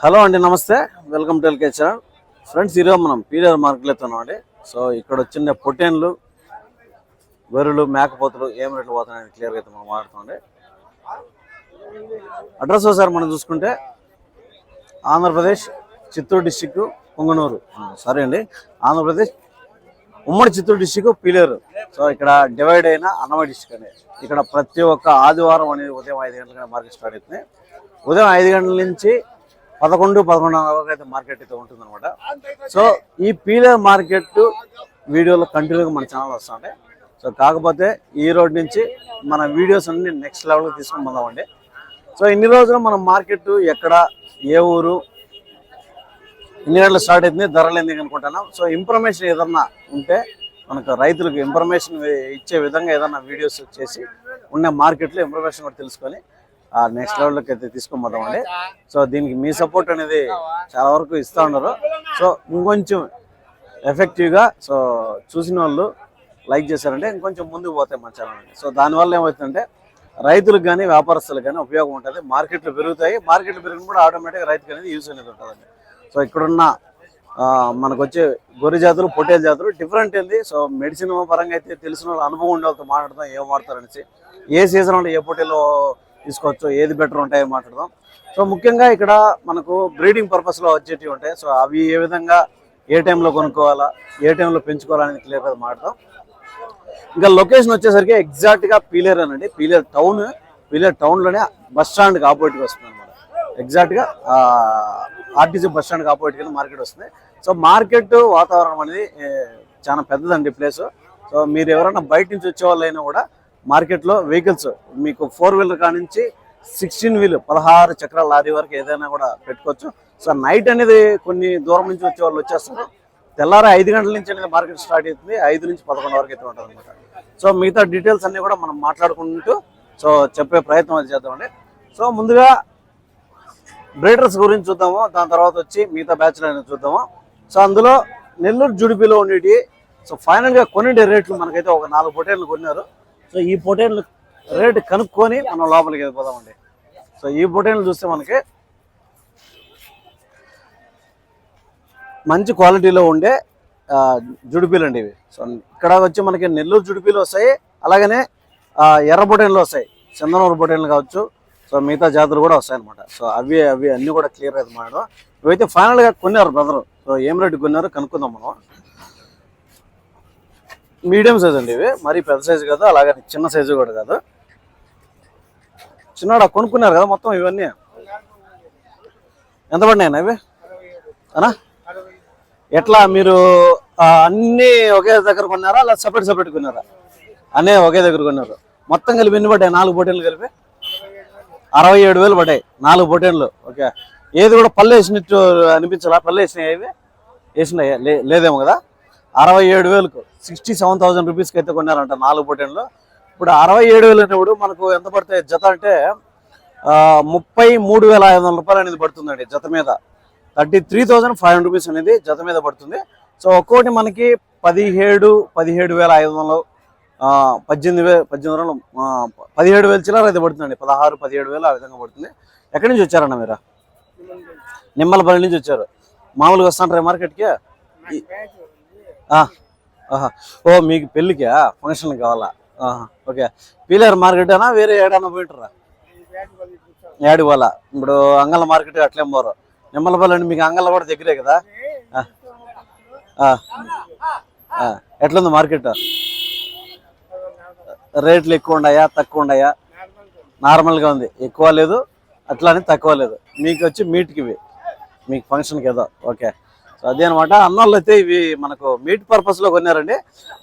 Hello అండి నమస్తే. Welcome to LK channel. Friends ఈరోజు మనం పీడిఆర్ మార్కెట్లో వెళ్తున్నాం అండి. సో ఇక్కడ వచ్చిన పొటేన్లు గొర్రెలు మేకపోతులు ఏం రేట్లు పోతున్నాయని క్లియర్గా అయితే మనం మాట్లాడుతామండి అడ్రస్ ఒకసారి మనం చూసుకుంటే ఆంధ్రప్రదేశ్ చిత్తూరు డిస్టిక్ పొంగనూరు. సరే అండి. ఆంధ్రప్రదేశ్ ఉమ్మడి చిత్తూరు డిస్టిక్ పీలేరు సో ఇక్కడ డివైడ్ అయిన అన్నమయ్య డిస్టిక్ అండి. ఇక్కడ ప్రతి ఒక్క ఆదివారం అనేది ఉదయం ఐదు గంటల మార్కెట్ స్టార్ట్ అవుతుంది. ఉదయం ఐదు గంటల నుంచి పదకొండు పదకొండున్నర వరకు అయితే మార్కెట్ అయితే ఉంటుంది అనమాట సో ఈ పీలర్ మార్కెట్ వీడియోలో కంటిన్యూగా మన ఛానల్ వస్తుంటాయి సో కాకపోతే ఈ రోడ్ నుంచి మన వీడియోస్ అన్ని నెక్స్ట్ లెవెల్కి తీసుకొని పోదామండి. సో ఇన్ని రోజులు మనం మార్కెట్ ఎక్కడ ఏ ఊరు ఇన్ని గంటలు స్టార్ట్ అవుతుంది ధరలు ఎందుకు అనుకుంటున్నాం? సో ఇన్ఫర్మేషన్ ఏదన్నా ఉంటే మనకు రైతులకు ఇన్ఫర్మేషన్ ఇచ్చే విధంగా ఏదన్నా వీడియోస్ చేసి ఉన్న మార్కెట్లో ఇన్ఫర్మేషన్ కూడా తెలుసుకొని నెక్స్ట్ లెవెల్లోకి అయితే తీసుకొని సో దీనికి మీ సపోర్ట్ అనేది చాలా వరకు ఇస్తూ ఉన్నారు. సో ఇంకొంచెం ఎఫెక్టివ్గా సో చూసిన వాళ్ళు లైక్ చేశారంటే ఇంకొంచెం ముందుకు పోతాయి మన ఛానల్ సో దానివల్ల ఏమవుతుందంటే రైతులకు కానీ వ్యాపారస్తులకు కానీ ఉపయోగం ఉంటుంది. మార్కెట్లు పెరుగుతాయి. మార్కెట్లు పెరిగినప్పుడు ఆటోమేటిక్గా రైతుకి అనేది యూస్ అనేది ఉంటుందండి. సో ఇక్కడున్న మనకు వచ్చే గొర్రె జాతులు పొట్టేల జాతులు డిఫరెంట్ ఏంది. సో మెడిసిన్ పరంగా అయితే తెలిసిన వాళ్ళు అనుభవం ఉండే వాళ్ళతో మాట్లాడతాం ఏం వాడతారనేసి ఏ సీజన్లో ఏ పొట్టేలో తీసుకోవచ్చు. ఏది బెటర్ ఉంటాయో మాట్లాడదాం. సో ముఖ్యంగా ఇక్కడ మనకు బ్రీడింగ్ పర్పస్లో వచ్చేటివి ఉంటాయి. సో అవి ఏ విధంగా ఏ టైంలో కొనుక్కోవాలా ఏ టైంలో పెంచుకోవాలనేది క్లియర్గా మాట్లాడదాం. ఇంకా లొకేషన్ వచ్చేసరికి ఎగ్జాక్ట్గా పీలేర్ అనండి. పీలేర్ టౌన్ పీలేర్ టౌన్లోనే బస్ స్టాండ్కి ఆపోజిట్గా వస్తుంది అనమాట ఎగ్జాక్ట్గా ఆర్టీసీ బస్ స్టాండ్కి ఆపోజిట్గా మార్కెట్ వస్తుంది. సో మార్కెట్ వాతావరణం అనేది చాలా పెద్దదండి ప్లేస్ సో మీరు ఎవరైనా బయట నుంచి వచ్చే వాళ్ళైనా కూడా మార్కెట్లో వెహికల్స్ మీకు ఫోర్ వీలర్ కానించి సిక్స్టీన్ వీల్ పదహారు చక్రాల లారీ వరకు ఏదైనా కూడా పెట్టుకోవచ్చు. సో నైట్ అనేది కొన్ని దూరం నుంచి వచ్చే వాళ్ళు వచ్చేస్తారు. తెల్లారి ఐదు గంటల నుంచి అనేది మార్కెట్ స్టార్ట్ అవుతుంది. ఐదు నుంచి పదకొండు వరకు అయితే ఉంటుంది అనమాట సో మిగతా డీటెయిల్స్ అన్నీ కూడా మనం మాట్లాడుకుంటూ సో చెప్పే ప్రయత్నం అది చేద్దామండి. సో ముందుగా బ్రేటర్స్ గురించి చూద్దాము. దాని తర్వాత వచ్చి మిగతా బ్యాచ్ అనేది చూద్దాము. సో అందులో నెల్లూరు జుడిపిలో ఉండేటి సో ఫైనల్గా కొనిండే రేట్లు మనకైతే ఒక నాలుగు పొటేళ్ళు కొన్నారు. సో ఈ పొటేళ్ళు రేటు కనుక్కొని మనం లోపలికి వెళ్ళిపోదామండి. సో ఈ పొటేళ్ళు చూస్తే మనకి మంచి క్వాలిటీలో ఉండే ఆ, జుడిపీలు అండి ఇవి. సో ఇక్కడ వచ్చి మనకి నెల్లూరు జుడిపీలు వస్తాయి అలాగనే ఎర్ర పొటేన్లు వస్తాయి. చందనూరు పొటేన్లు కావచ్చు సో మిగతా జాతులు కూడా వస్తాయి అనమాట సో అవి అవి అన్నీ కూడా క్లియర్ అయితే మాట ఇవైతే ఫైనల్గా కొన్నారు బ్రదరు. సో ఏం రేటు కొన్నారు కనుక్కుందాం మనం. మీడియం సైజ్ అండి ఇవి. మరీ పెద్ద సైజు కాదు అలాగే చిన్న సైజు కూడా కాదు. చిన్నడా కొనుక్కున్నారు కదా మొత్తం ఇవన్నీ. ఎంత పడినాయి ఇవి? అనా ఎట్లా మీరు అన్నీ ఒకే దగ్గర కొన్నారా లేదా సపరేట్ సపరేట్ కొన్నారా? అన్నీ ఒకే దగ్గర కొన్నారు. మొత్తం కలిపి ఎన్ని పడ్డాయి? నాలుగు పొటేన్లు కలిపి? అరవై ఏడు వేలు పడ్డాయి. నాలుగు పొటేన్లు ఓకే. ఏది కూడా పళ్ళు వేసినట్టు అనిపించాలా? పళ్ళు వేసినాయి ఇవి? వేసినాయి? లే- లేదేమో కదా? అరవై ఏడు వేలకు సిక్స్టీ సెవెన్ థౌసండ్ రూపీస్కి అయితే కొన్నారంట నాలుగు పొటేన్లు ఇప్పుడు అరవై ఏడు వేలు అనేప్పుడు మనకు ఎంత పడతాయి జత అంటే ఆ, ముప్పై మూడు వేల ఐదు వందల రూపాయలు అనేది పడుతుందండి జత మీద. Thirty three thousand five hundred rupees అనేది జత మీద పడుతుంది. సో ఒక్కోటి మనకి పదిహేడు పదిహేడు వేల ఐదు వందలు పద్దెనిమిది వేలు పద్దెనిమిది వందలు పదిహేడు వేలు చిల్లర అయితే పడుతుందండి. పదహారు పదిహేడు వేలు ఆ విధంగా పడుతుంది. ఎక్కడి నుంచి వచ్చారన్న మీరు? నిమ్మలపల్లి. నుంచి వచ్చారు. మామూలుగా వస్తాంటారా మార్కెట్కి. ఓ మీకు పెళ్ళికా? ఫంక్షన్ కావాలా? ఓకే. పీలేరు మార్కెట్ అనా వేరే ఏడన్నా పోయింటారా? ఏడు వాళ్ళ ఇప్పుడు అంగళ మార్కెట్ అట్లేం పోరు. నిమ్మలపల్లి అంటే మీకు అంగళ కూడా దగ్గరే కదా? ఎట్లుంది మార్కెట్ రేట్లు ఎక్కువ ఉన్నాయా? తక్కువ ఉన్నాయా? నార్మల్గా ఉంది. ఎక్కువ లేదు. అట్లానే తక్కువ లేదు. మీకు వచ్చి మీట్కి ఇవి. మీకు ఫంక్షన్కి ఏదో. ఓకే. అదే అనమాట అన్నోళ్ళు అయితే ఇవి మనకు మీట్ పర్పస్లో కొన్నారండి.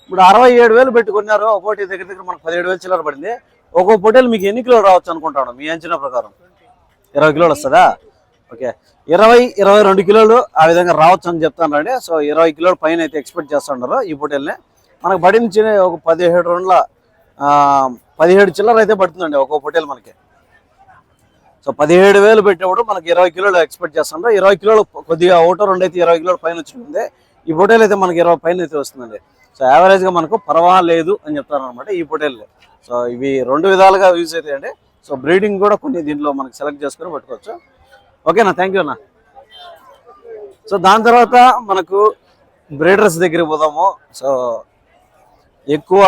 ఇప్పుడు అరవై ఏడు వేలు పెట్టి కొన్నారు. ఒక్కోటి దగ్గర దగ్గర మనకు పదిహేడు వేలు చిల్లర పడింది. ఒక్కో పొట్టేలు మీకు ఎన్ని కిలోలు రావచ్చు అనుకుంటాను మీ అంచనా ప్రకారం. ఇరవై కిలోలు వస్తుందా? ఓకే. ఇరవై ఇరవై రెండు కిలోలు ఆ విధంగా రావచ్చు అని చెప్తాను అండి సో ఇరవై కిలోల పైన అయితే ఎక్స్పెక్ట్ చేస్తున్నారు ఈ పొట్టేల్ని మనకు పడించిన ఒక పదిహేడు రెండుల పదిహేడు చిల్లర అయితే పడుతుందండి ఒక్కో పొట్టేలు మనకి. సో పదిహేడు వేలు పెట్టినప్పుడు మనకి ఇరవై కిలోలు ఎక్స్పెక్ట్ చేస్తుండ్రు. ఇరవై కిలోలు కొద్దిగా ఒకటో రెండు అయితే ఇరవై కిలోల పైన వచ్చింది. ఈ పొటేల్ అయితే మనకి ఇరవై పైన అయితే వస్తుందండి. సో యావరేజ్గా మనకు పర్వాలేదు అని చెప్తారు అనమాట ఈ పొటేళ్ళు సో ఇవి రెండు విధాలుగా యూజ్ అవుతాయండి సో బ్రీడింగ్ కూడా కొన్ని దీంట్లో మనకి సెలెక్ట్ చేసుకొని పట్టుకోవచ్చు. ఓకేనా? థ్యాంక్ యూ అన్న. సో దాని తర్వాత మనకు బ్రీడర్స్ దగ్గరికి పోదాము. సో ఎక్కువ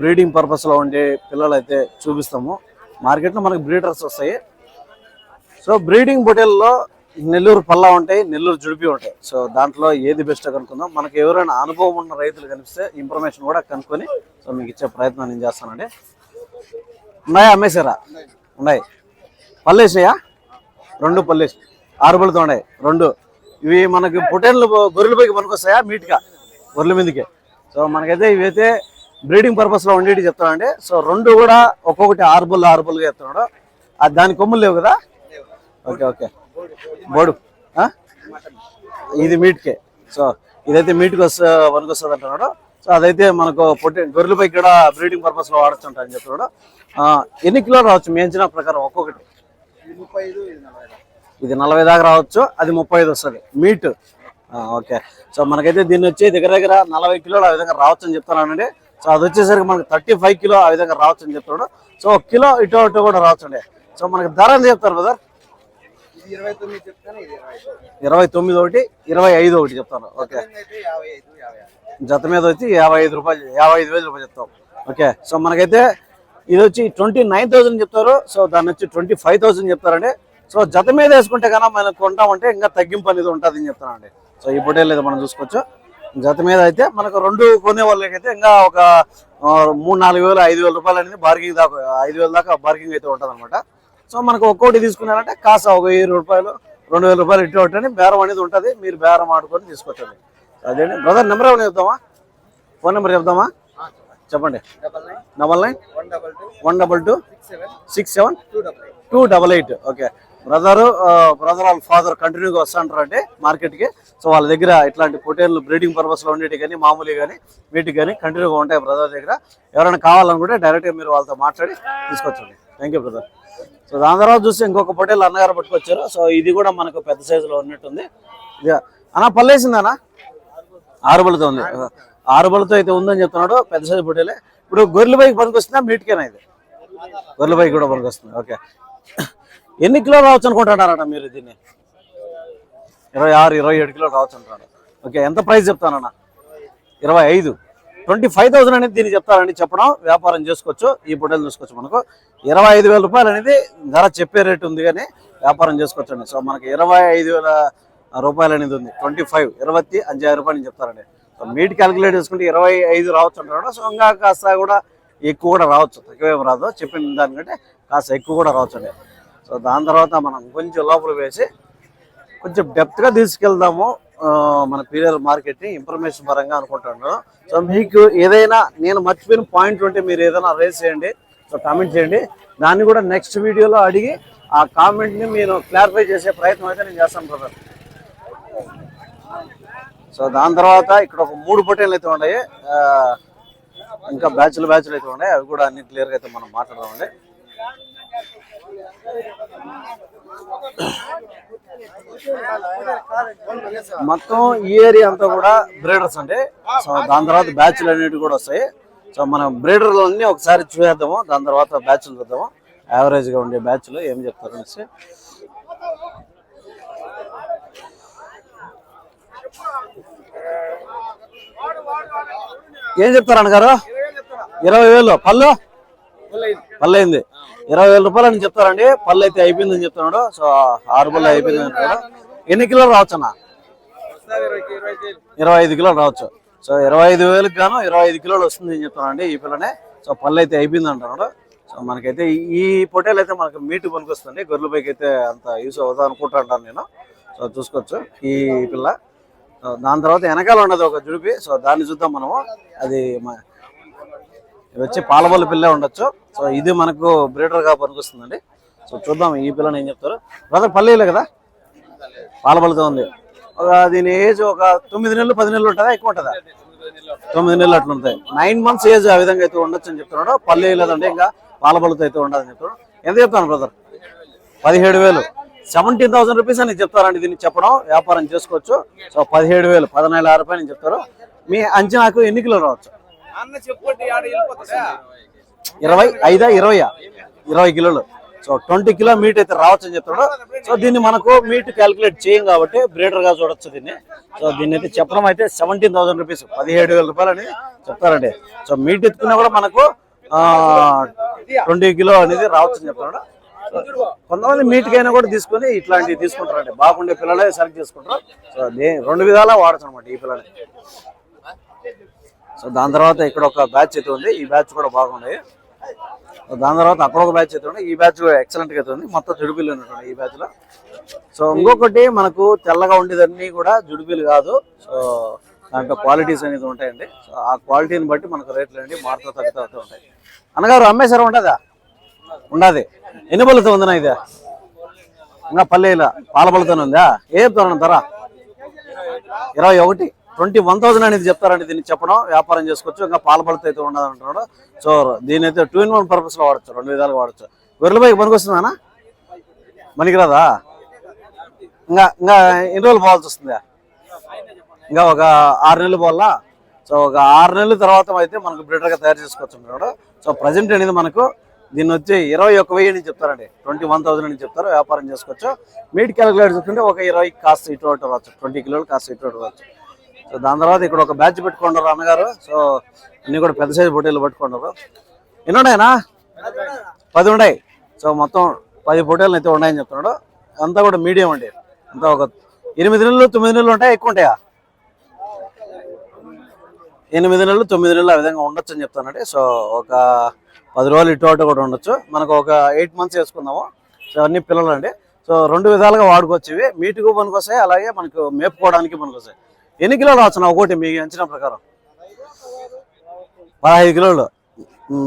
బ్రీడింగ్ పర్పస్లో ఉండే పిల్లలు అయితే చూపిస్తాము. మార్కెట్లో మనకు బ్రీడర్స్ వస్తాయి. సో బ్రీడింగ్ పొటేల్లో నెల్లూరు పల్లా ఉంటాయి నెల్లూరు జుడిపి ఉంటాయి. సో దాంట్లో ఏది బెస్ట్ కనుక్కుందాం? మనకు ఎవరైనా అనుభవం ఉన్న రైతులు కనిపిస్తే ఇన్ఫర్మేషన్ కూడా కనుక్కొని సో మీకు ఇచ్చే ప్రయత్నం నేను చేస్తానండి. ఉన్నాయా? అమ్మేశారా? ఉన్నాయి. పల్లేసినాయా రెండు పల్లేసి ఆరుబలతో ఉన్నాయి. రెండు. ఇవి మనకి పొటేన్లు గొర్రెల పైకి పనికొస్తాయా? మీట్గా గొర్రెల మీదకే. సో మనకైతే ఇవైతే బ్రీడింగ్ పర్పస్లో ఉండేటి చెప్తానండి. సో రెండు కూడా ఒక్కొక్కటి ఆరుబుల్ ఆరుబుల్గా చెప్తున్నాడు. అది దాని కొమ్ములు లేవు కదా? Okay okay. బోడు. ఇది మీట్కే. సో ఇదైతే మీట్కి వస్తా వస్తుంది అంటున్నాడు. సో అదైతే మనకు పొట్టి గొర్రెలపై కూడా బ్రీడింగ్ పర్పస్లో వాడచ్చు అని చెప్తున్నాడు ఎన్ని కిలోలు రావచ్చు? మీ అంచనా ప్రకారం ఒక్కొక్కటి. ముప్పై ఐదు ఇది నలభై దాకా రావచ్చు. అది ముప్పై ఐదు వస్తుంది. మీట్. ఓకే. సో మనకైతే దీన్ని వచ్చి దగ్గర దగ్గర నలభై కిలోలు ఆ విధంగా రావచ్చు అని చెప్తున్నానండి సో అది వచ్చేసరికి మనకి థర్టీ ఫైవ్ కిలో ఆ విధంగా రావచ్చు అని చెప్తున్నాడు సో కిలో ఇటు అటు కూడా రావచ్చు అండి. సో మనకి ధర ఎంత చెప్తారు బ్రదర్ ఇరవై తొమ్మిది ఒకటి ఇరవై ఐదు ఒకటి చెప్తాను. ఓకే. జత మీద వచ్చి యాభై ఐదు రూపాయలు యాభై ఐదు వేలు రూపాయలు చెప్తాం. ఓకే. సో మనకైతే ఇది వచ్చి ట్వంటీ నైన్ థౌసండ్ చెప్తారు. సో దాన్ని వచ్చి ట్వంటీ ఫైవ్ థౌసండ్ చెప్తారండి. సో జత మీద వేసుకుంటే కన్నా మనం కొంటామంటే ఇంకా తగ్గింపు అనేది ఉంటుంది అని చెప్తానండి. సో పొటే లేదు మనం చూసుకోవచ్చు. జత మీద అయితే మనకు రెండు కొనే వాళ్ళకైతే ఇంకా ఒక మూడు నాలుగు వేలు ఐదు వేల రూపాయలు అనేది బార్గింగ్ దాకా ఐదు వేల దాకా బార్గింగ్ అయితే ఉంటుంది అనమాట సో మనకు ఒక్కోటి తీసుకున్నారంటే కాస్త ఒక వెయ్యి రూపాయలు రెండు వేల రూపాయలు ఇటు ఒకటి అని బేరం అనేది ఉంటుంది. మీరు బేరం ఆడుకొని తీసుకొచ్చండి. అదే బ్రదర్ నెంబర్ ఏమైనా చెప్తామా ఫోన్ నెంబర్ చెప్తామా చెప్పండి. Double nine one double two six seven two double eight two double eight okay brother brother వాళ్ళ ఫాదర్ కంటిన్యూగా వస్తుంటారంటే మార్కెట్కి. సో వాళ్ళ దగ్గర ఇట్లాంటి పొటేళ్ళు బ్రీడింగ్ పర్పస్లో ఉండేవి కానీ మామూలు కానీ వీటికి కానీ కంటిన్యూగా ఉంటాయి బ్రదర్ దగ్గర. ఎవరైనా కావాలనుకుంటే డైరెక్ట్గా మీరు వాళ్ళతో మాట్లాడి తీసుకొచ్చండి. థ్యాంక్ యూ బ్రదర్ సో దాని తర్వాత చూస్తే ఇంకొక పొటేలు అన్నగారు పట్టుకొచ్చారు. సో ఇది కూడా మనకు పెద్ద సైజులో ఉన్నట్టుంది. ఇది అన్న పల్లేసిందనా ఆరుబలతో ఉంది. ఆరుబలతో అయితే ఉందని చెప్తున్నాడు. పెద్ద సైజు పొటేలే. ఇప్పుడు గొర్రెల బైక్ పనికొస్తుందా? మీట్కేనా ఇది? గొర్రెల బైక్ కూడా పనికొస్తుంది. ఓకే. ఎన్ని కిలో రావచ్చు అనుకుంటున్నారట మీరు దీన్ని? ఇరవై ఆరు ఇరవై ఏడు కిలో రావచ్చు అంటున్నాడు. ఓకే ఎంత ప్రైస్ చెప్తానన్నా? ఇరవై ఐదు. ట్వంటీ ఫైవ్ థౌసండ్ అనేది దీన్ని చెప్తారని చెప్పడం వ్యాపారం చేసుకోవచ్చు. ఈ పొట్టేలు చూసుకోవచ్చు మనకు ఇరవై ఐదు వేల రూపాయలు అనేది ధర చెప్పే రేటు ఉంది కానీ వ్యాపారం చేసుకోవచ్చు అండి. సో మనకి ఇరవై ఐదు వేల రూపాయలు అనేది ఉంది. ట్వంటీ ఫైవ్ ఇరవై అഞ്ചాయిరం రూపాయలు అని చెప్తారండి. సో మీట్ క్యాలిక్యులేట్ చేసుకుంటే ఇరవై ఐదు రావచ్చు అంటారు సో ఇంకా కాస్త కూడా ఎక్కువ కూడా రావచ్చు. తక్కువేం రాదు. చెప్పిన దానికంటే కాస్త ఎక్కువ కూడా రావచ్చు అండి. సో దాని తర్వాత మనం కొంచెం లోపల వేసి కొంచెం డెప్త్గా తీసుకెళ్దాము. మన పీరియర్ మార్కెట్ని ఇన్ఫర్మేషన్ పరంగా అనుకుంటున్నాను. సో మీకు ఏదైనా నేను మర్చిపోయిన పాయింట్ ఉంటే మీరు ఏదైనా రేస్ చేయండి. సో కామెంట్ చేయండి. దాన్ని కూడా నెక్స్ట్ వీడియోలో అడిగి ఆ కామెంట్ని నేను క్లారిఫై చేసే ప్రయత్నం అయితే నేను చేస్తాను బ్రదర్ సో దాని తర్వాత ఇక్కడ ఒక మూడు పొట్టేలు అయితే ఉన్నాయి. ఇంకా బ్యాచ్లు బ్యాచ్లు అయితే ఉన్నాయి. అవి కూడా అన్ని క్లియర్గా అయితే మనం మాట్లాడదామండి. మొత్తం ఈ ఏరియా అంతా కూడా బ్రీడర్స్ అండి. సో దాని తర్వాత బ్యాచ్లు అనేవి కూడా వస్తాయి. సో మనం బ్రీడర్లన్నీ ఒకసారి చూసేద్దాము దాని తర్వాత బ్యాచ్లు చూద్దాము. యావరేజ్గా ఉండే బ్యాచ్లు ఏం చెప్తారు అనేసి. ఏం చెప్తారు అన్నగారు? ఇరవై వేలు. పళ్ళు? పళ్ళు అయింది. ఇరవై వేల రూపాయలు అని చెప్తారండి. పళ్ళు అయితే అయిపోయిందని చెప్తున్నాడు. సో ఆరు పళ్ళు అయిపోయింది అంటున్నాడు ఎన్ని కిలోలు రావచ్చు అన్న? ఇరవై ఐదు కిలోలు రావచ్చు. సో ఇరవై ఐదు వేలకు గాను ఇరవై ఐదు కిలోలు వస్తుంది అని చెప్తున్నానండి ఈ పిల్లనే. సో పళ్ళు అయితే అయిపోయింది అంటున్నాడు. సో మనకైతే ఈ- పొటేలు అయితే మనకు మీటు పనికొస్తుంది. గొర్రెల పైకి అయితే అంత యూస్ అవుతా అనుకుంటా అంటాను నేను. సో చూసుకోవచ్చు ఈ పిల్ల. సో దాని తర్వాత వెనకాల ఉన్నది ఒక జుడిపి. సో దాన్ని చూద్దాం మనము. అది ఇది వచ్చి పాలబల్ల పిల్లే ఉండొచ్చు. సో ఇది మనకు బ్రీడర్గా పనికొస్తుందండి. సో చూద్దాం ఈ పిల్లని ఏం చెప్తారు. బ్రదర్ పల్లెలే కదా? పాలబల్లతో ఉంది. ఒక దీని ఏజ్ ఒక తొమ్మిది నెలలు పది నెలలు ఉంటుందా? ఎక్కువ ఉంటుందా? తొమ్మిది నెలలు అట్లా ఉంటాయి. నైన్ మంత్స్ ఏజ్ ఆ విధంగా అయితే ఉండొచ్చు అని చెప్తున్నాడు. పల్లె లేదంటే ఇంకా పాలబల్లతో అయితే ఉండదని చెప్తున్నాడు. ఎంత చెప్తాను బ్రదర్ పదిహేడు వేలు. సెవెంటీన్ థౌసండ్ రూపీస్ అని చెప్తారండి దీన్ని చెప్పడం. వ్యాపారం చేసుకోవచ్చు. సో పదిహేడు వేలు పదనాలుగు ఆరు రూపాయలు అని చెప్తారు. మీ అంచనాకు ఎన్ని కిలో రావచ్చు? ఇరవై ఐదా ఇరవయా? ఇరవై కిలోలు. సో ట్వంటీ కిలో మీట్ అయితే రావచ్చు అని చెప్తున్నాడు. సో దీన్ని మనకు మీట్ క్యాలిక్యులేట్ చేయం కాబట్టి బ్రేడర్గా చూడొచ్చు దీన్ని. సో దీన్ని అయితే చెప్పడం అయితే సెవెంటీన్ థౌసండ్ రూపీస్ పదిహేడు వేల రూపాయలు అని చెప్తారండి. సో మీట్ ఎత్తుకున్నా కూడా మనకు ట్వంటీ కిలో అనేది రావచ్చు అని చెప్తున్నాడు కొంతమంది మీట్కైనా కూడా తీసుకొని ఇట్లాంటివి తీసుకుంటారండి. బాగుండే పిల్లలే సెలెక్ట్ చేసుకుంటారు. సో దే- రెండు విధాలా వాడచ్చు అనమాట ఈ పిల్లలే. సో దాని తర్వాత ఇక్కడ ఒక బ్యాచ్ అయితే ఉంది. ఈ బ్యాచ్ కూడా బాగున్నాయి సో దాని తర్వాత అక్కడ ఒక బ్యాచ్ అయితే ఉంది. ఈ బ్యాచ్ ఎక్సలెంట్గా అయితే ఉంది. మొత్తం జుడిపిల్లు ఉన్నటువంటి ఈ బ్యాచ్లో. సో ఇంకొకటి మనకు తెల్లగా ఉండేదన్నీ కూడా జుడిపిల్లు కాదు. సో దాంట్లో క్వాలిటీస్ అనేది ఉంటాయండి. సో ఆ క్వాలిటీని బట్టి మనకు రేట్లు అనేవి మారుతూ తగ్గుతూ అవుతూ ఉంటాయి. అన్నగారు అమ్మేశారు ఉండదా? ఉండదు. ఎన్ని బలుతో ఉందన్నా ఇది? ఇంకా పల్లెల పాల బలుతోనే ఉందా? ఏ చెప్తారన్న ధర ఇరవై ఒకటి? ట్వంటీ వన్ థౌసండ్ అనేది చెప్తారండి దీన్ని చెప్పడం వ్యాపారం చేసుకోవచ్చు ఇంకా పాల బలత అయితే ఉండదు అంటున్నాడు. సో దీని అయితే టూ ఇన్ వన్ పర్పస్లో వాడచ్చు రెండు విధాలుగా వాడచ్చు. గొర్రెల బైక్ పనికి పనికిరాదా? ఇంకా ఇంకా ఎన్ని రోజులు పోవాల్సి వస్తుందా? ఇంకా ఒక ఆరు నెలలు పోవాలా? సో ఒక ఆరు నెలల తర్వాత అయితే మనకు బ్రిడర్గా తయారు చేసుకోవచ్చు అంటున్నాడు. సో ప్రజెంట్ అనేది మనకు దీన్ని వచ్చి ఇరవై ఒక్క వెయ్యి అని చెప్తారండి. ట్వంటీ వన్ థౌసండ్ అని చెప్తారు వ్యాపారం చేసుకోవచ్చు. మీట్ క్యాలిక్యులేట్ చూసుకుంటే ఒక ఇరవై కాస్త ఇటు రావచ్చు ట్వంటీ కిలోలు కాస్త ఇటు రావచ్చు. సో దాని తర్వాత ఇక్కడ ఒక బ్యాచ్ పెట్టుకున్నారు అన్నగారు. సో అన్ని కూడా పెద్ద సైజు పోటీలు పెట్టుకున్నారు ఎన్ని ఉన్నాయనా పది ఉన్నాయి. సో మొత్తం పది పొట్టేలు అయితే ఉన్నాయని చెప్తున్నాడు. అంతా కూడా మీడియం అండి. అంతా ఒక ఎనిమిది నెలలు తొమ్మిది నెలలు ఉంటాయా? ఎక్కువ ఉంటాయా? ఎనిమిది నెలలు తొమ్మిది నెలలు ఆ విధంగా ఉండొచ్చు అని చెప్తానండి సో ఒక పది రోజులు ఇటు అటు కూడా ఉండొచ్చు. మనకు ఒక ఎయిట్ మంత్స్ వేసుకుందాము. సో అన్ని పిల్లలు అండి సో రెండు విధాలుగా వాడుకోవచ్చు ఇవి. మీటుకు పనికొస్తాయి అలాగే మనకు మేపుకోవడానికి పనికొస్తాయి. ఎన్ని కిలోలు రావచ్చు నా ఒకటి మీ అంచనా ప్రకారం? పదహైదు కిలోలు.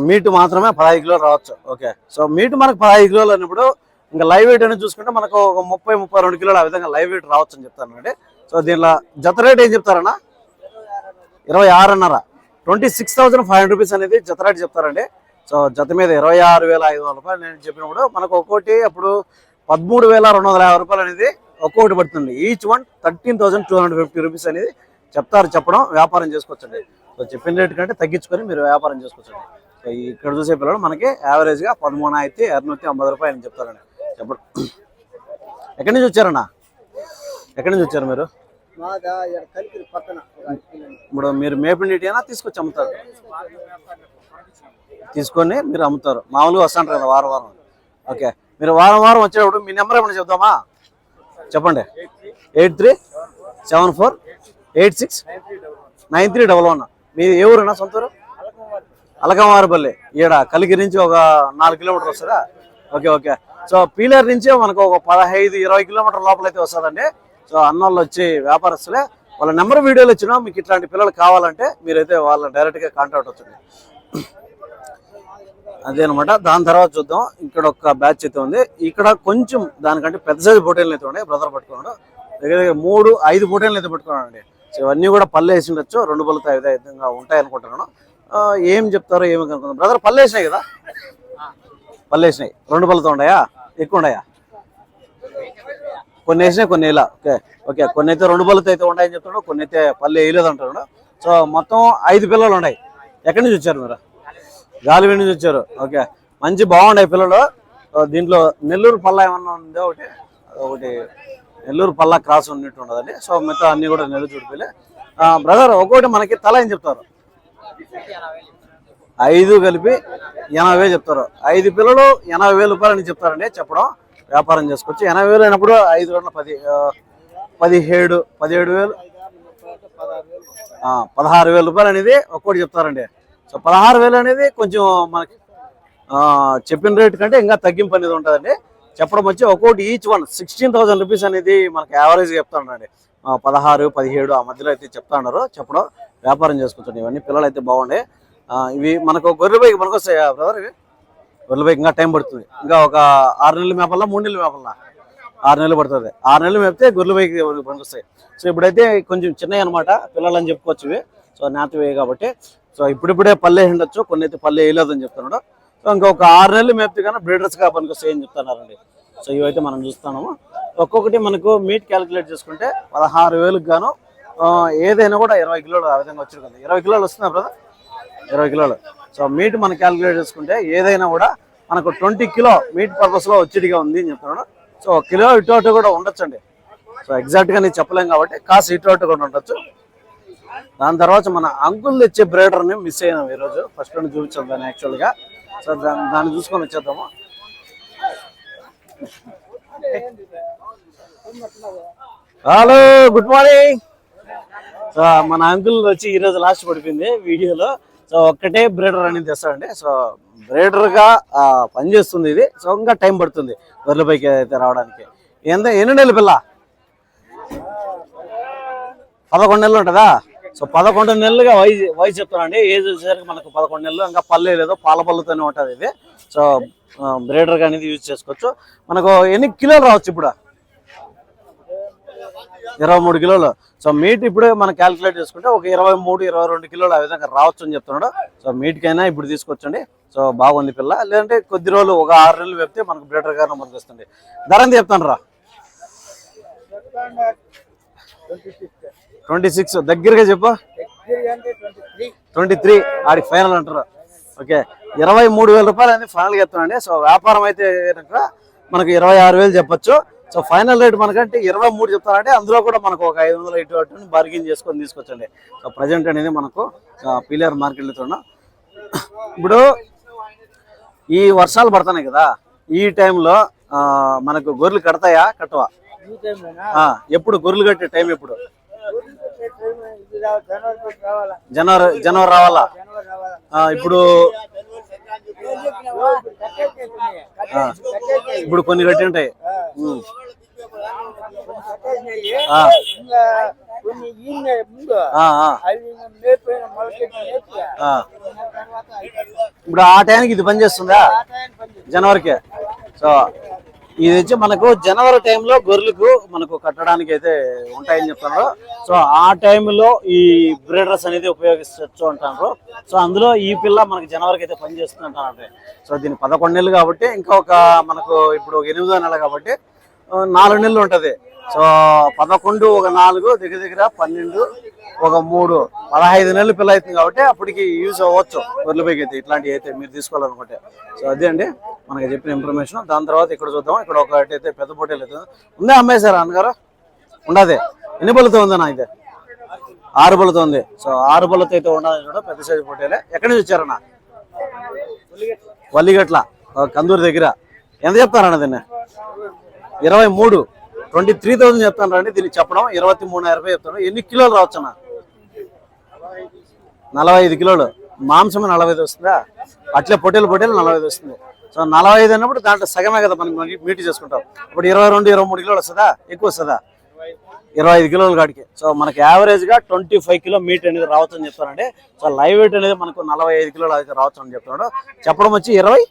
మీటు మాత్రమే పదహైదు కిలోలు రావచ్చు. ఓకే. సో మీటు మనకు పదహైదు కిలోలు అన్నప్పుడు ఇంకా లైవ్ వెయిట్ అనేది చూసుకుంటే మనకు ఒక ముప్పై ముప్పై రెండు కిలోలు ఆ విధంగా లైవ్ వెయిట్ రావచ్చు అని చెప్తానండి సో దీనిలో జత రేట్ ఏం చెప్తారన్నా? ఇరవై ఆరున్నర twenty six thousand five hundred rupees అనేది జత రేట్ చెప్తారండి. సో జత మీద ఇరవై ఆరు వేల ఐదు వందల రూపాయలు నేను చెప్పినప్పుడు మనకు ఒక్కోటి అప్పుడు పదమూడు వేల రెండు వందల యాభై రూపాయలు అనేది ఒక్కొక్కటి పడుతుంది. Each one thirteen thousand two hundred fifty rupees అనేది చెప్తారు చెప్పడం వ్యాపారం చేసుకోవచ్చండి. సో చెప్పిన రేట్ కంటే తగ్గించుకొని మీరు వ్యాపారం చేసుకోవచ్చండి. సో ఇక్కడ చూసే పిల్లలు మనకి యావరేజ్గా పదమూడు అయితే ఎర్నూతి ఐంబది రూపాయలు అని చెప్తారండి. చెప్పడం. ఎక్కడి నుంచి వచ్చారన్నా? ఎక్కడి నుంచి వచ్చారు మీరు. ఇప్పుడు మీరు మేపినీటినా తీసుకొచ్చి అమ్ముతారు. తీసుకొని మీరు అమ్ముతారు. మామూలుగా వస్తుంటారు కదా వారం వారం. ఓకే. మీరు వారం వారం వచ్చేటప్పుడు మీ నెంబర్ ఏమైనా చెప్దామా? చెప్పండి. Eight three seven four eight six nine three double one. మీది ఏ ఊరన్నా సొంత ఊరు? అలకమారపల్లి. ఈడ కలిగి నుంచి ఒక నాలుగు కిలోమీటర్ వస్తుందా? Okay okay. సో పీలర్ నుంచి మనకు ఒక పదహైదు ఇరవై కిలోమీటర్ లోపల అయితే వస్తుందండి. సో అన్నోళ్ళు వచ్చి వ్యాపారస్తులే. వాళ్ళ నెంబర్ వీడియోలు వచ్చినా మీకు ఇట్లాంటి పిల్లలు కావాలంటే మీరైతే వాళ్ళని డైరెక్ట్గా కాంటాక్ట్ అవుతుంది. అదే అనమాట దాని తర్వాత చూద్దాం. ఇక్కడ ఒక బ్యాచ్ అయితే ఉంది. ఇక్కడ కొంచెం దానికంటే పెద్ద సైజు పోటీలు అయితే ఉన్నాయి. బ్రదర్ పట్టుకున్నాడు. దగ్గర దగ్గర మూడు ఐదు పోటీలు అయితే పట్టుకున్నాడు సో ఇవన్నీ కూడా పల్లె వేసి ఉండొచ్చు. రెండు పళ్ళతో ఐదు విధంగా ఉంటాయి అనుకుంటున్నాను. ఏం చెప్తారో ఏమి కనుక్కుందాం. బ్రదర్ పల్లె వేసినాయి కదా? పల్లె వేసినాయి. రెండు పళ్ళతో ఉన్నాయా? ఎక్కువ ఉన్నాయా? కొన్ని వేసినాయి కొన్ని ఇలా ఓకే. ఓకే. కొన్ని అయితే రెండు పళ్ళతో అయితే ఉన్నాయని చెప్తున్నాడు. కొన్ని అయితే పల్లె వేయలేదు అంటున్నాడు. సో మొత్తం ఐదు పిల్లలు ఉన్నాయి. ఎక్కడి నుంచి వచ్చారు మీరు? గాలివీ నుంచి వచ్చారు. ఓకే. మంచి బాగున్నాయి పిల్లలు. దీంట్లో నెల్లూరు పల్లా ఏమన్నా ఉందో ఒకటి ఒకటి నెల్లూరు పల్లా క్రాస్ ఉన్నట్టు ఉండదండి సో మిగతా అన్ని కూడా నెల్లూరు చూడిపోయి బ్రదర్ ఒక్కొక్కటి మనకి తల ఏం చెప్తారు? ఐదు కలిపి ఎనభై చెప్తారు. ఐదు పిల్లలు ఎనభై వేలు రూపాయలు అని చెప్తారండి చెప్పడం. వ్యాపారం చేసుకోవచ్చు ఎనభై వేలు అయినప్పుడు ఐదు గంటల పది పదిహేడు పదిహేడు వేలు పదహారు వేల రూపాయలు అనేది ఒక్కోటి చెప్తారండి. సో పదహారు వేలు అనేది కొంచెం మనకి చెప్పిన రేట్ కంటే ఇంకా తగ్గింపు అనేది ఉంటుందండి. చెప్పడం వచ్చి ఒక్కోటి each one sixteen thousand rupees అనేది మనకి యావరేజ్ చెప్తానండి. పదహారు పదిహేడు ఆ మధ్యలో అయితే చెప్తా ఉన్నారు. చెప్పడం వ్యాపారం చేసుకోవచ్చు ఇవన్నీ పిల్లలు అయితే బాగుండే ఇవి మనకు గొర్రె బైక్ మనకు వస్తాయా బ్రదర్ ఇవి? గొర్రె బైక్ ఇంకా టైం పడుతుంది. ఇంకా ఒక ఆరు నెలలు మేపల్లా మూడు నెలలు మేపల్లా? ఆరు నెలలు పడుతుంది. ఆరు నెలలు మేపితే గొర్రెల బైక్ పనికొస్తాయి సో ఇప్పుడైతే కొంచెం చిన్నవి అనమాట పిల్లలు అని చెప్పుకోవచ్చు ఇవి. సో నాతివే కాబట్టి సో ఇప్పుడిప్పుడే పల్లె ఉండొచ్చు కొన్ని అయితే పల్లె వేయలేదని చెప్తున్నాడు. సో ఇంకొక ఆరు నెలలు మేపితే కానీ బ్రీడర్స్గా పనికొస్తాయి అని చెప్తున్నారండి. సో ఇవైతే మనం చూస్తున్నాము. ఒక్కొక్కటి మనకు మీట్ క్యాలిక్యులేట్ చేసుకుంటే పదహారు వేలకు గాను ఏదైనా కూడా ఇరవై కిలోలు ఆ విధంగా వచ్చారు కదా. ఇరవై కిలోలు వస్తుందా బ్రదర్ ఇరవై కిలోలు. సో మీట్ మనం క్యాలిక్యులేట్ చేసుకుంటే ఏదైనా కూడా మనకు ట్వంటీ కిలో మీట్ పర్పస్లో వచ్చేదిగా ఉంది అని చెప్తున్నాడు. సో ఒక కిలో ఇటు అటు కూడా ఉండొచ్చండి. సో ఎగ్జాక్ట్గా నేను చెప్పలేం కాబట్టి కాస్త ఇటు అటు కూడా ఉండొచ్చు. దాని తర్వాత మన అంకుల్ తెచ్చే బ్రేడర్ని మిస్ అయినాం ఈరోజు. ఫస్ట్ నుండి చూపించాం దాన్ని యాక్చువల్గా సో దాన్ని దాన్ని చూసుకొని వచ్చేద్దాము. హలో గుడ్ మార్నింగ్ సో మన అంకుల్ వచ్చి ఈరోజు లాస్ట్ పడిపోయింది వీడియోలో. సో ఒక్కటే బ్రేడర్ అనేది తెస్తాడండి. సో బ్రేడర్గా పనిచేస్తుంది ఇది. సో ఇంకా టైం పడుతుంది గొర్రెల పైకి అయితే రావడానికి. ఎంత ఎన్ని నెలలు పిల్ల? పదకొండు నెలలు ఉంటుందా? సో పదకొండు నెలలుగా వయసు వయసు చెప్తానండి ఏజ్ వచ్చేసరికి మనకు పదకొండు నెలలు ఇంకా పల్లె లేదు పాల పళ్ళతోనే ఉంటుంది ఇది. సో బ్రేడర్గా అనేది యూజ్ చేసుకోవచ్చు. మనకు ఎన్ని కిలోలు రావచ్చు ఇప్పుడు? ఇరవై మూడు కిలోలు. సో మీట్ ఇప్పుడే మనం క్యాలిక్యులేట్ చేసుకుంటే ఒక ఇరవై మూడు ఇరవై రెండు కిలోలు ఆ విధంగా రావచ్చు అని చెప్తున్నాడు. సో మీట్కైనా ఇప్పుడు తీసుకొచ్చండి. సో బాగుంది పిల్ల. లేదంటే కొద్ది రోజులు ఒక ఆరు నెలలు పెడితే మనకు బ్రేటర్ గారు మనకు వస్తుంది ధర ఎంత చెప్తాను రా ట్వంటీ సిక్స్ దగ్గరగా చెప్పు. ట్వంటీ త్రీ ఆడికి ఫైనల్ అంటారు. ఓకే ఇరవై మూడు వేల రూపాయలు అనేది ఫైనల్ చెప్తానండి సో వ్యాపారం అయితే కనుక మనకు ఇరవై ఆరు వేలు చెప్పొచ్చు. సో ఫైనల్ రేట్ మనకంటే ఇరవై మూడు చెప్తారంటే అందులో కూడా మనకు ఒక ఐదు వందల ఇటు అటు బార్గెన్ చేసుకొని తీసుకొచ్చండి. సో ప్రజెంట్ అనేది మనకు పీలియర్ మార్కెట్లో చూడండి ఇప్పుడు ఈ వర్షాలు పడుతున్నాయి కదా? ఈ టైంలో మనకు గొర్రెలు కడతాయా? కట్టవా? ఎప్పుడు గొర్రెలు కట్టే టైం ఎప్పుడు? జనవరి జనవరి రావాలా? ఇప్పుడు ఇప్పుడు కొన్ని కట్టి ఉంటాయి. ఇప్పుడు ఆ టైంకి ఇది పనిచేస్తుందా జనవరికి. సో ఇది వచ్చి మనకు జనవరి టైంలో గొర్రెలకు మనకు కట్టడానికి అయితే ఉంటాయని చెప్తున్నారు. సో ఆ టైంలో ఈ బ్రీడర్స్ అనేది ఉపయోగించవచ్చు అంటారు సో అందులో ఈ పిల్ల మనకు జనవరికి అయితే పనిచేస్తుంది అంటారు సో దీని పదకొండు నెలలు కాబట్టి ఇంకా ఒక మనకు ఇప్పుడు ఎనిమిదో నెల కాబట్టి నాలుగు నెలలు ఉంటుంది. సో పదకొండు ఒక నాలుగు దగ్గర దగ్గర పన్నెండు ఒక మూడు పదహైదు నెలలు పిల్ల అవుతుంది కాబట్టి అప్పటికి యూజ్ అవ్వచ్చు. గొర్రెలపైకి అయితే ఇట్లాంటివి అయితే మీరు తీసుకోవాలనుకుంటే. సో అదే అండి మనకి చెప్పిన ఇన్ఫర్మేషన్ దాని తర్వాత ఇక్కడ చూద్దాం. ఇక్కడ ఒకటి అయితే పెద్ద పోటీలు అయితే ఉందా. సార్ అన్నగారు ఉండదే. ఎన్ని బలతో ఉందన్నా అయితే? ఆరు బలతో ఉంది. సో ఆరు బలతో అయితే ఉండదు చూడ పెద్ద సైజు పోటీలే ఎక్కడి నుంచి వచ్చారన్నా? వల్లిగట్ల. కందూరు దగ్గర. ఎంత చెప్తారన్న దీన్ని? ఇరవై మూడు. ట్వంటీ త్రీ థౌసండ్ చెప్తాను రండి దీనికి చెప్పడం. ఇరవై మూడు రూపాయలు చెప్తాను. ఎన్ని కిలోలు రావచ్చన్నా? నలభై ఐదు కిలోలు. మాంసం నలభై ఐదు వస్తుందా? అట్లే పొట్టేలు పొట్టేలు నలభై ఐదు వస్తుంది. సో నలభై ఐదు అన్నప్పుడు దాంట్లో సగమే కదా మనం మీట్ చేసుకుంటాం. ఇప్పుడు ఇరవై రెండు ఇరవై మూడు కిలోలు వస్తుందా? ఎక్కువ వస్తుందా? ఇరవై ఐదు కిలోల కాడికి. సో మనకి యావరేజ్గా ట్వంటీ ఫైవ్ కిలో మీట్ అనేది రావచ్చు అని చెప్తానండి సో లైవ్ వెయిట్ అనేది మనకు నలభై ఐదు కిలోలు అయితే రావచ్చు అని చెప్తున్నాడు. చెప్పడం వచ్చి ఇరవై?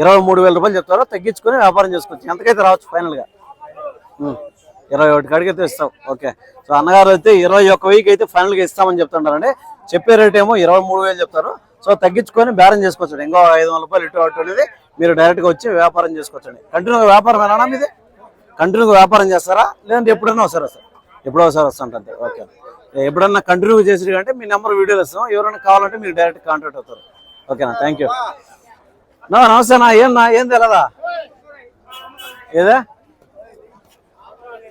ఇరవై మూడు వేల రూపాయలు చెప్తారు తగ్గించుకొని వ్యాపారం చేసుకోవచ్చు. ఎంతకైతే రావచ్చు ఫైనల్గా? ఇరవై ఒకటి కాడికి అయితే ఇస్తాం. ఓకే. సో అన్నగారు అయితే ఇరవై ఒక్క వెయ్యికి అయితే ఫైనల్గా ఇస్తామని చెప్తుంటారండి. చెప్పే రేట్ ఏమో ఇరవై మూడు వేలు చెప్తారు. సో తగ్గించుకొని బేరం చేసుకోవచ్చు ఇంకో ఐదు వందల రూపాయలు ఇటు అటు అనేది మీరు డైరెక్ట్గా వచ్చి వ్యాపారం చేసుకోవచ్చండి. కంటిన్యూగా వ్యాపారం ఏనా మీది? కంటిన్యూగా వ్యాపారం చేస్తారా? లేదంటే ఎప్పుడైనా వస్తారా సార్? ఎప్పుడో ఒకసారి వస్తుంటుంది ఓకే. ఎప్పుడన్నా కంటిన్యూ చేసి అంటే మీ నెంబర్ వీడియోలు ఇస్తాం. ఎవరైనా కావాలంటే మీరు డైరెక్ట్ కాంటాక్ట్ అవుతారు. ఓకేనా థ్యాంక్ యూ నా నమస్తే నా ఏం నా ఏం తెలదా? ఏదా?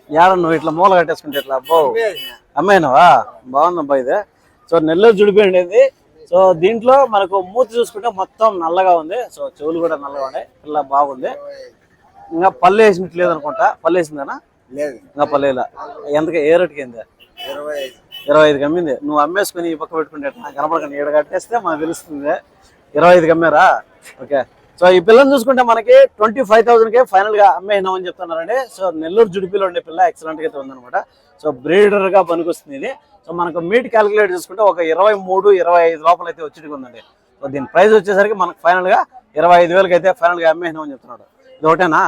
యాడ నువ్వు ఇట్లా మూల కట్టేసుకుంటే ఇట్లా అబ్బో. అమ్మాయినవా? బాగుందబ్బా ఇదే. సో నెల్లూరు జుడిపోయింది ఇది సో దీంట్లో మనకు మూతి చూసుకుంటే మొత్తం నల్లగా ఉంది. సో చెవులు కూడా నల్లగా ఉన్నాయి. పిల్ల బాగుంది. ఇంకా పళ్ళు వేసినట్టు లేదనుకుంటా. పళ్ళు వేసిందేనా? లేదు. ఇంకా పల్లెలా ఎంతకి ఏ రేటుకి అయింది? ఇరవై ఇరవై ఐదుకి అమ్మింది. నువ్వు అమ్మేసుకుని ఈ పక్క పెట్టుకుంటే నాకు కనపడకండి ఏడు కట్టేస్తే మనకు తెలుస్తుంది. ఇరవై ఐదుకి అమ్మారా? ఓకే. సో ఈ పిల్లని చూసుకుంటే మనకి ట్వంటీ ఫైవ్ థౌసండ్కే ఫైనల్గా అమ్మేసినామని చెప్తున్నారండి. సో నెల్లూరు జుడిపిలో ఉండే పిల్ల ఎక్సలెంట్గా అయితే ఉందనమాట సో బ్రీడర్గా పనికొస్తుంది ఇది. సో మనకు మీట్ క్యాలిక్యులేట్ చేసుకుంటే ఒక ఇరవై మూడు ఇరవై ఐదు లోపల అయితే వచ్చేటికి ఉందండి. సో దీని ప్రైస్ వచ్చేసరికి మనకు ఫైనల్గా ఇరవై ఐదు వేలకి అయితే ఫైనల్గా అమ్మేసినామని చెప్తున్నాడు. ఇది ఒకటేనా?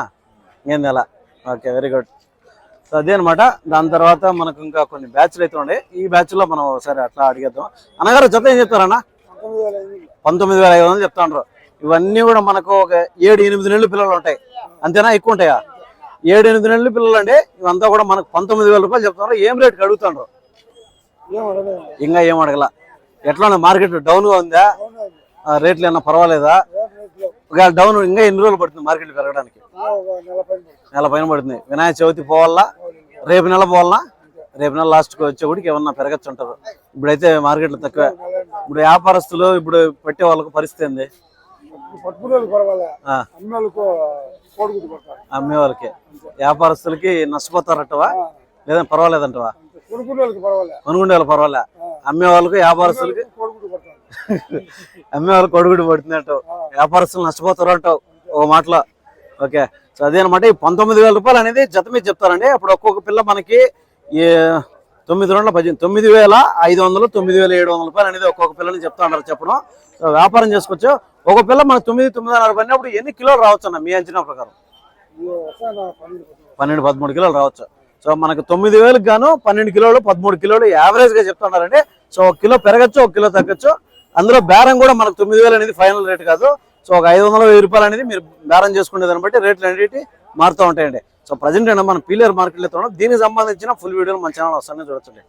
ఏంది అలా? ఓకే వెరీ గుడ్ సో అదే అనమాట దాని తర్వాత మనకు ఇంకా కొన్ని బ్యాచ్లు అయితే ఉన్నాయి. ఈ బ్యాచ్లో మనం ఒకసారి అట్లా అడిగేద్దాం. అన్నగారు జత ఏం చెప్తారన్న పంతొమ్మిది వేల ఐదు వందలు చెప్తాండ్రు. ఇవన్నీ కూడా మనకు ఒక ఏడు ఎనిమిది నెలలు పిల్లలు ఉంటాయి. అంతేనా? ఎక్కువ ఉంటాయా? ఏడు ఎనిమిది నెలలు పిల్లలు అంటే ఇవంతా కూడా మనకు పంతొమ్మిది వేల రూపాయలు చెప్తున్నారు. ఏం రేట్ అడుగుతాండ్రు ఇంకా ఏం అడగల? ఎట్లా మార్కెట్ డౌన్గా ఉందా ఆ, రేట్లు ఏమన్నా పర్వాలేదా? ఒకవేళ డౌన్ ఇంకా ఎన్ని రోజులు పడుతుంది మార్కెట్ పెరగడానికి? ఒక నెల పైన. పడుతుంది. వినాయక చవితి పోవాలా? రేపు నెల పోవాలా? రేపు నెల లాస్ట్కి వచ్చే కూడా ఏమన్నా పెరగచ్చు అంటారు. ఇప్పుడైతే మార్కెట్లో తక్కువే. ఇప్పుడు వ్యాపారస్తులు ఇప్పుడు పెట్టే వాళ్ళకు పరిస్థితి ఏంది పట్టుకునే వాళ్ళకి పర్వాలే ఆ, అమ్మే వాళ్ళకు వాళ్ళకి వ్యాపారస్తులకి నష్టపోతారటవా? లేదా పర్వాలేదంటవా? వాళ్ళకి కొనుగోండే వాళ్ళు పర్వాలే. అమ్మే వాళ్ళకి వ్యాపారస్తులకి అమ్మే వాళ్ళు కొడుగుడు పడుతుంది అంటావు వ్యాపారస్తులు నష్టపోతారు అంటావు ఒక మాటలో. ఓకే. సో అదేనమాట. ఈ పంతొమ్మిది వేల రూపాయలు అనేది జత మీద చెప్తారండి. అప్పుడు ఒక్కొక్క పిల్ల మనకి ఈ తొమ్మిది రెండు పద్దెనిమిది తొమ్మిది వేల ఐదు వందలు తొమ్మిది వేల ఏడు వందల రూపాయలు అనేది ఒక్కొక్క పిల్లని చెప్తా ఉన్నారు చెప్పడం. సో వ్యాపారం చేసుకోవచ్చు. ఒక పిల్ల మనకు తొమ్మిది తొమ్మిదిన్నర పడినప్పుడు ఎన్ని కిలోలు రావచ్చు అన్న మీ అంచనా ప్రకారం? పన్నెండు పదమూడు కిలోలు రావచ్చు. సో మనకు తొమ్మిది వేలకు గాను పన్నెండు కిలోలు పదమూడు కిలోలు యావరేజ్గా చెప్తున్నారండి సో ఒక కిలో పెరగచ్చు ఒక కిలో తగ్గచ్చు. అందులో బేరం కూడా మనకు తొమ్మిది వేలు అనేది ఫైనల్ రేట్ కాదు. సో ఒక ఐదు వందల వెయ్యి రూపాయలు అనేది మీరు బేరం చేసుకునే దాన్ని బట్టి రేట్లు అనేవి మారుతూ ఉంటాయండి. సో ప్రజెంట్ మనం పీలియర్ మార్కెట్లో దీనికి సంబంధించిన ఫుల్ వీడియోలు మన ఛానల్ వస్తానే చూడొచ్చండి.